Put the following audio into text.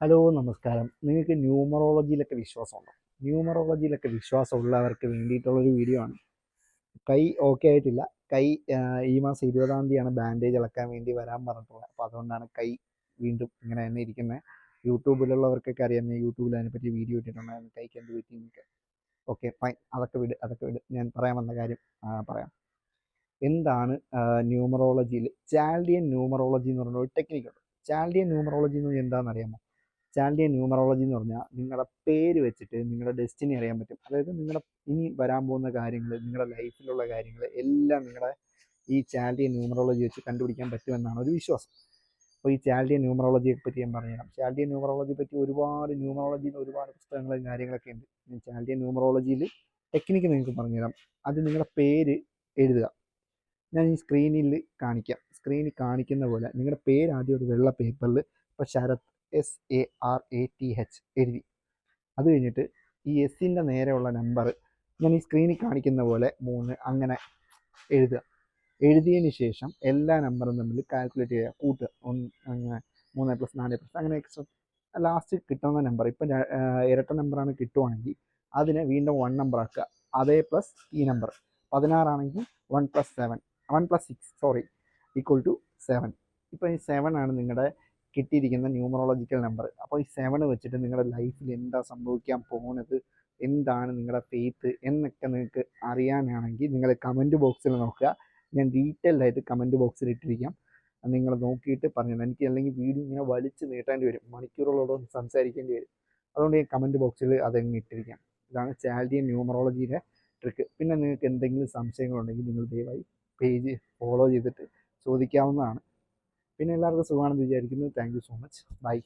Hello നമസ്കാരം. നിങ്ങൾക്ക് ന്യൂമറോളജിയിലൊക്കെ വിശ്വാസമുണ്ടോ? ന്യൂമറോളജിയിലൊക്കെ വിശ്വാസമുള്ളവർക്ക് വേണ്ടിയിട്ടുള്ളൊരു video ആണ്. കൈ ഓക്കെ ആയിട്ടില്ല. കൈ ഈ മാസം ഇരുപതാം തീയതിയാണ് ബാൻഡേജ് ഇളക്കാൻ വേണ്ടി വരാൻ പറഞ്ഞിട്ടുള്ളത്. അപ്പോൾ അതുകൊണ്ടാണ് കൈ വീണ്ടും ഇങ്ങനെ തന്നെ ഇരിക്കുന്നത് യൂട്യൂബിലുള്ളവർക്കൊക്കെ അറിയാം ഞാൻ യൂട്യൂബിൽ അതിനെപ്പറ്റി വീഡിയോ ഇട്ടിട്ടുണ്ടായിരുന്നു. കൈക്ക് എന്ത് പറ്റി എന്നൊക്കെ. ഓക്കെ ഫൈൻ അതൊക്കെ വിട് അതൊക്കെ വിട്. ഞാൻ പറയാൻ വന്ന കാര്യം പറയാം. എന്താണ് ന്യൂമറോളജിയിൽ ചാൽഡിയൻ ന്യൂമറോളജി എന്ന് പറഞ്ഞ ഒരു ടെക്നിക്കുണ്ട് ചാൽഡിയൻ ന്യൂമറോളജി എന്ന് പറഞ്ഞാൽ എന്താണെന്ന് അറിയാമോ? ചാൽഡിയൻ ന്യൂമറോളജി എന്ന് പറഞ്ഞാൽ നിങ്ങളുടെ പേര് വെച്ചിട്ട് നിങ്ങളുടെ ഡെസ്റ്റിനി അറിയാൻ പറ്റും. അതായത് നിങ്ങളുടെ ഇനി വരാൻ പോകുന്ന കാര്യങ്ങൾ നിങ്ങളുടെ ലൈഫിലുള്ള കാര്യങ്ങൾ എല്ലാം നിങ്ങളുടെ ഈ ചാൻഡിയൻ ന്യൂമറോളജി വെച്ച് കണ്ടുപിടിക്കാൻ പറ്റുമെന്നാണ് ഒരു വിശ്വാസം. അപ്പോൾ ഈ ചാൽഡിയൻ ന്യൂമറോളജിയെ പറ്റി ഞാൻ പറഞ്ഞുതരാം ചാൽഡിയൻ ന്യൂമറോളജിയെ പറ്റി ഒരുപാട് ന്യൂമറോളജിയിൽ ഒരുപാട് പുസ്തകങ്ങളും കാര്യങ്ങളൊക്കെ ഉണ്ട്. ഞാൻ ചാൽഡിയൻ ന്യൂമറോളജിയിൽ ടെക്നിക്ക് നിങ്ങൾക്ക് പറഞ്ഞുതരാം. അത് നിങ്ങളുടെ പേര് എഴുതുക. ഞാൻ ഈ സ്ക്രീനിൽ കാണിക്കാം. സ്ക്രീനിൽ കാണിക്കുന്ന പോലെ നിങ്ങളുടെ പേര് ആദ്യം ഒരു വെള്ള പേപ്പറിൽ ഇപ്പോൾ Sarath S A R A T H എഴുതി. അത് കഴിഞ്ഞിട്ട് ഈ എസിന്റെ നേരെയുള്ള നമ്പർ ഞാൻ ഈ സ്ക്രീനിൽ കാണിക്കുന്ന പോലെ മൂന്ന് അങ്ങനെ എഴുതുക. എഴുതിയതിന് ശേഷം എല്ലാ നമ്പറും തമ്മിൽ കാൽക്കുലേറ്റ് ചെയ്യുക. കൂട്ടുക ഒന്ന് അങ്ങനെ മൂന്ന് പ്ലസ് നാല് പ്ലസ് അങ്ങനെ എക്സ്ട്രാ ലാസ്റ്റ് കിട്ടുന്ന നമ്പർ ഇപ്പം ഇരട്ട നമ്പറാണ് കിട്ടുവാണെങ്കിൽ അതിനെ വീണ്ടും വൺ നമ്പർ ആക്കുക. അതേ പ്ലസ് ഈ number പതിനാറാണെങ്കിൽ one plus seven one plus six sorry equal to seven ഇപ്പോൾ ഈ സെവൻ ആണ് നിങ്ങളുടെ കിട്ടിയിരിക്കുന്ന ന്യൂമറോളജിക്കൽ നമ്പർ അപ്പോൾ ഈ സെവൻ വെച്ചിട്ട് നിങ്ങളുടെ ലൈഫിൽ എന്താ സംഭവിക്കാൻ പോകുന്നത് എന്താണ് നിങ്ങളുടെ ഫെയ്ത്ത് എന്നൊക്കെ നിങ്ങൾക്ക് അറിയാനാണെങ്കിൽ നിങ്ങൾ കമന്റ് ബോക്സിൽ നോക്കുക. ഞാൻ ഡീറ്റെയിൽഡ് ആയിട്ട് കമന്റ് ബോക്സിൽ ഇട്ടിരിക്കാം. നിങ്ങൾ നോക്കിയിട്ട് പറഞ്ഞു എനിക്ക് അല്ലെങ്കിൽ വീഡിയോ ഇങ്ങനെ വലിച്ചു നീട്ടേണ്ടി വരും. മണിക്കൂറുകളോട് സംസാരിക്കേണ്ടി വരും. അതുകൊണ്ട് ഞാൻ കമന്റ് ബോക്സിൽ അതങ്ങ് ഇട്ടിരിക്കാം. ഇതാണ് ചാൽഡിയൻ ന്യൂമറോളജിയുടെ ട്രിക്ക് പിന്നെ നിങ്ങൾക്ക് എന്തെങ്കിലും സംശയങ്ങളുണ്ടെങ്കിൽ നിങ്ങൾ ദയവായി പേജ് ഫോളോ ചെയ്തിട്ട് ചോദിക്കാവുന്നതാണ്. പിന്നെ എല്ലാവർക്കും സുഖമാണെന്ന് വിചാരിക്കുന്നു. Thank so much bye